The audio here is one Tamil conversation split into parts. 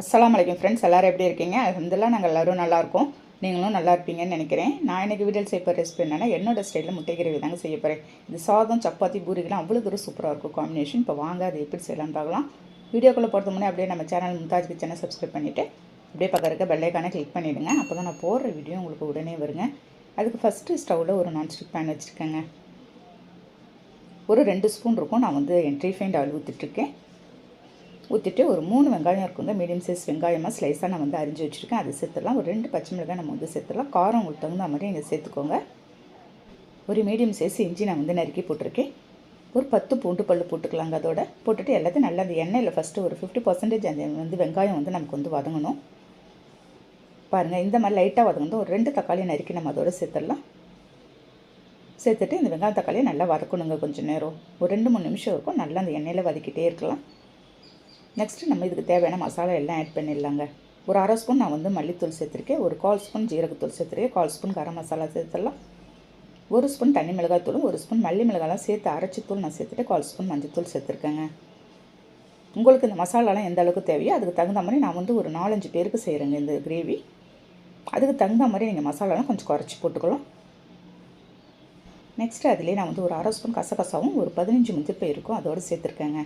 அஸ்லாம் வலைக்கம் ஃப்ரெண்ட்ஸ் எல்லோரும் எப்படி இருக்கீங்க? அலமதுல்லாம் நாங்கள் எல்லோரும் நல்லாயிருக்கோம் நீங்களும் நல்லா இருப்பீங்கன்னு நினைக்கிறேன். நான் எனக்கு வீடியோ செய்ய ரெசிபி என்னென்னா என்னோடய ஸ்டைலில் முட்டை தாங்க செய்ய போகிறேன் இது சாதம் சப்பாத்தி பூரிக்கெலாம் அவ்வளோ தூரம் சூப்பராக இருக்கும் காம்பினேஷன் இப்போ வாங்க அது எப்படி செய்யலாம்னு பார்க்கலாம். வீடியோக்குள்ளே போகிறது முன்னே அப்படியே நம்ம சேனல் மும்தாஜ் கிச்சனை சப்ஸ்கிரைப் பண்ணிவிட்டு அப்படியே பக்கம் இருக்க பெல்லைக்கான கிளிக் பண்ணிவிடுங்க அப்போ தான் நான் போடுற வீடியோ உங்களுக்கு உடனே வருங்க. அதுக்கு ஃபஸ்ட்டு ஸ்டவ்வில் ஒரு நான்ஸ்டிக் பேன் வச்சுருக்கேங்க. ஒரு ரெண்டு ஸ்பூன் இருக்கும். நான் வந்து என் ரீஃபைண்ட் ஆயில் ஊற்றிட்டுருக்கேன் ஊற்றிட்டு ஒரு மூணு வெங்காயம் இருக்குங்க மீடியம் சைஸ் வெங்காயமாக ஸ்லைஸாக நான் வந்து அரிஞ்சு வச்சுருக்கேன். அதை சேர்த்துடலாம். ஒரு ரெண்டு பச்சை மிளகாய் நம்ம வந்து சேர்த்துடலாம். காரம் உங்களுக்கு தகுந்த மாதிரி நீங்கள் சேர்த்துக்கோங்க. ஒரு மீடியம் சைஸ் இஞ்சி நான் வந்து நறுக்கி போட்டிருக்கேன். ஒரு பத்து பூண்டு பல் போட்டுக்கலாங்க அதோட. போட்டுட்டு எல்லாத்தையும் நல்லா அந்த எண்ணெயில் ஃபஸ்ட்டு ஒரு ஃபிஃப்டி பர்சன்டேஜ் அந்த வந்து வெங்காயம் வந்து நமக்கு வந்து வதங்கணும். பாருங்கள் இந்த மாதிரி லைட்டாக வதங்கணும். ஒரு ரெண்டு தக்காளியை நறுக்கி நம்ம அதோட சேர்த்துடலாம். சேர்த்துட்டு இந்த வெங்காயம் தக்காளியை நல்லா வதக்கணுங்க கொஞ்சம் நேரம். ஒரு ரெண்டு மூணு நிமிஷம் இருக்கும். நல்லா அந்த எண்ணெயில் வதக்கிட்டே இருக்கலாம். நெக்ஸ்ட்டு நம்ம இதுக்கு தேவையான மசாலா எல்லாம் ஆட் பண்ணிடலாங்க. ஒரு அரை ஸ்பூன் நான் வந்து மல்லித்தூள் சேர்த்துருக்கேன். ஒரு கால் ஸ்பூன் ஜீரகத்தூள் சேர்த்துருக்கேன். கால் ஸ்பூன் கரம் மசாலா சேர்த்துடலாம். ஒரு ஸ்பூன் தண்ணி மிளகாய் தூளும் ஒரு ஸ்பூன் மல்லி மிளகாலாம் சேர்த்து அரைச்சி தூள் நான் சேர்த்துட்டு கால் ஸ்பூன் மஞ்சத்தூள் சேர்த்துருக்கேங்க. உங்களுக்கு இந்த மசாலாலாம் எந்த அளவுக்கு தேவையோ அதுக்கு தகுந்த மாதிரி நான் வந்து ஒரு நாலஞ்சு பேருக்கு செய்கிறேங்க இந்த கிரேவி அதுக்கு தகுந்த மாதிரி நீங்கள் மசாலாலாம் கொஞ்சம் குறைச்சி போட்டுக்கலாம். நெக்ஸ்ட்டு அதிலே நான் வந்து ஒரு அரை ஸ்பூன் கசகசாவும் ஒரு பதினஞ்சு முந்திரி இருக்கும் அதோடு சேர்த்துருக்கேங்க.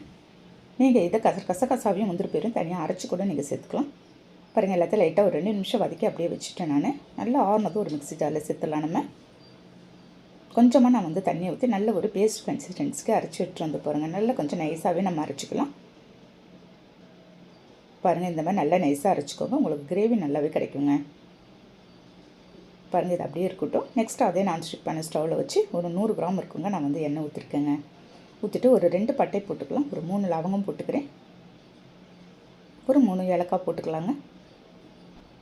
நீங்கள் இதை கச கசகசாவையும் முந்திரி போயிரும். தனியாக அரைச்சி கூட நீங்கள் சேர்த்துக்கலாம். பாருங்கள் எல்லாத்தையும் லைட்டாக ஒரு ரெண்டு நிமிஷம் வதக்கி அப்படியே வச்சுட்டேன் நான். நல்லா ஆறுனதும் ஒரு மிக்ஸி ஜாரில் சேர்த்துலாம் நம்ம. கொஞ்சமாக நான் வந்து தண்ணியை ஊற்றி நல்ல ஒரு பேஸ்ட் கன்சிஸ்டன்ஸிக்கு அரைச்சி விட்டு வந்து பாருங்கள் நல்லா கொஞ்சம் நைஸாகவே நம்ம அரைச்சிக்கலாம். பாருங்கள் இந்த மாதிரி நல்லா நைஸாக அரைச்சிக்கோங்க. உங்களுக்கு கிரேவி நல்லாவே கிடைக்குங்க. பாருங்கள் இது அப்படியே இருக்கட்டும். நெக்ஸ்ட் அதே நான் ஸ்டிக் பண்ண ஸ்டவ்வில் வச்சு ஒரு நூறு கிராம் இருக்குங்க. நான் வந்து எண்ணெய் ஊற்றிருக்கேங்க ஊற்றிட்டு ஒரு ரெண்டு பட்டை போட்டுக்கலாம். ஒரு மூணு லவங்கம் போட்டுக்கிறேன். ஒரு மூணு ஏலக்காய் போட்டுக்கலாங்க.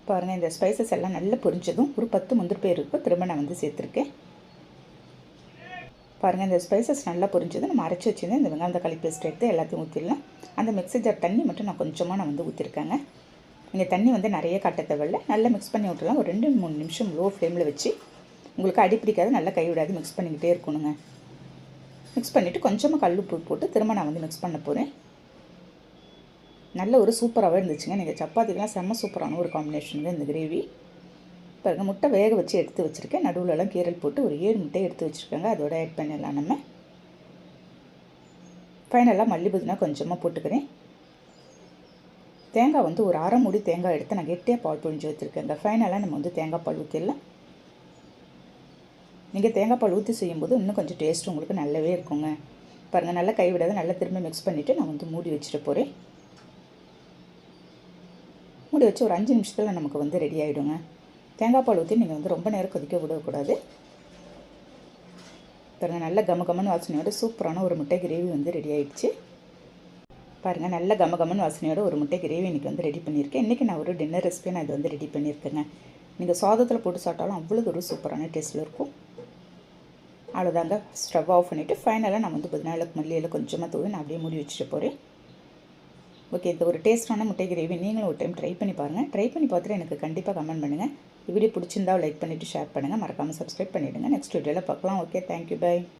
பாருங்கள் இந்த ஸ்பைசஸ் எல்லாம் நல்லா பொரிஞ்சதும் ஒரு பத்து முந்திரி பேர் இருக்கும் திரும்ப நான் வந்து சேர்த்துருக்கேன். பாருங்கள் இந்த ஸ்பைசஸ் நல்லா பொரிஞ்சது நம்ம அரைச்சி வச்சுருந்தேன் இந்த வெங்காயம் தக்காளி பேஸ்ட் எடுத்து எல்லாத்தையும் ஊற்றிடலாம் அந்த மிக்ஸி ஜார் தண்ணி மட்டும் நான் கொஞ்சமாக நான் வந்து ஊற்றிருக்கேங்க நீங்கள் தண்ணி வந்து நிறைய கட்ட தேவையில்ல. நல்லா மிக்ஸ் பண்ணி விட்டுலாம் ஒரு ரெண்டு மூணு நிமிஷம் லோ ஃப்ளேமில் வச்சு. உங்களுக்கு அடி பிடிக்காது நல்லா கைவிடாது மிக்ஸ் பண்ணிக்கிட்டே இருக்கணுங்க. மிக்ஸ் பண்ணிவிட்டு கொஞ்சமாக கல் உப்பு போட்டு திரும்ப நான் வந்து மிக்ஸ் பண்ண போகிறேன் நல்ல ஒரு சூப்பராகவே இருந்துச்சுங்க. நீங்கள் சப்பாத்திக்கெலாம் செம்ம சூப்பரான ஒரு காம்பினேஷனுங்க இந்த கிரேவி பாருங்கள் முட்டை வேக வச்சு எடுத்து வச்சுருக்கேன். நடுவில்லாம் கீரல் போட்டு ஒரு ஏழு முட்டையை எடுத்து வச்சுருக்கேங்க. அதோட ஆட் பண்ணிடலாம் நம்ம. ஃபைனலாக மல்லி புதினா கொஞ்சமாக போட்டுக்கிறேன். தேங்காய் வந்து ஒரு அரை மூடி தேங்காய் எடுத்து நான் கெட்டியாக பால் பொழிஞ்சு வச்சுருக்கேங்க. ஃபைனலாக நம்ம வந்து தேங்காய் பால் ஊற்றிடலாம் நீங்கள் தேங்காய் பால் ஊற்றி செய்யும்போது இன்னும் கொஞ்சம் டேஸ்ட் உங்களுக்கு நல்லாவே இருக்குங்க. பாருங்கள் நல்லா கைவிடாத நல்லா திரும்ப மிக்ஸ் பண்ணிவிட்டு நான் வந்து மூடி வச்சுட்டு போகிறேன் மூடி வச்சு ஒரு அஞ்சு நிமிஷத்தில் நமக்கு வந்து ரெடி ஆகிடுங்க தேங்காய் பால் ஊற்றி நீங்கள் வந்து ரொம்ப நேரம் கொதிக்க விடக்கூடாது. பாருங்கள் நல்ல கம கமன் வாசனையோட சூப்பரான ஒரு முட்டை கிரேவி வந்து ரெடி ஆகிடுச்சு பாருங்கள் நல்ல கம கமன் வாசனையோட ஒரு முட்டை கிரேவி இன்றைக்கி வந்து ரெடி பண்ணியிருக்கேன். இன்றைக்கி நான் ஒரு டின்னர் ரெசிபியை நான் இது வந்து ரெடி பண்ணியிருக்கேங்க. நீங்கள் சாதத்தில் போட்டு சாப்பிட்டாலும் அவ்வளோ ஒரு சூப்பரான டேஸ்ட்டில் இருக்கும். அவ்வளோதாங்க ஸ்டவ் ஆஃப் பண்ணிவிட்டு ஃபைனலாக நான் வந்து புதினா மல்லியில் கொஞ்சமாக தூவி நான் அப்படியே மூடி வச்சுட்டு போகிறேன் ஓகே இந்த ஒரு டேஸ்ட்டான முட்டை கிரேவி நீங்களும் ஒரு டைம் ட்ரை பண்ணி பாருங்கள் ட்ரை பண்ணி பார்த்துட்டு எனக்கு கண்டிப்பாக கமெண்ட் பண்ணுங்கள் வீடியோ பிடிச்சிருந்தா லைக் பண்ணிவிட்டு ஷேர் பண்ணுங்கள் மறக்காமல் சப்ஸ்கிரைப் பண்ணிவிடுங்க நெக்ஸ்ட் வீடியோவில் பார்க்கலாம். Okay thank you bye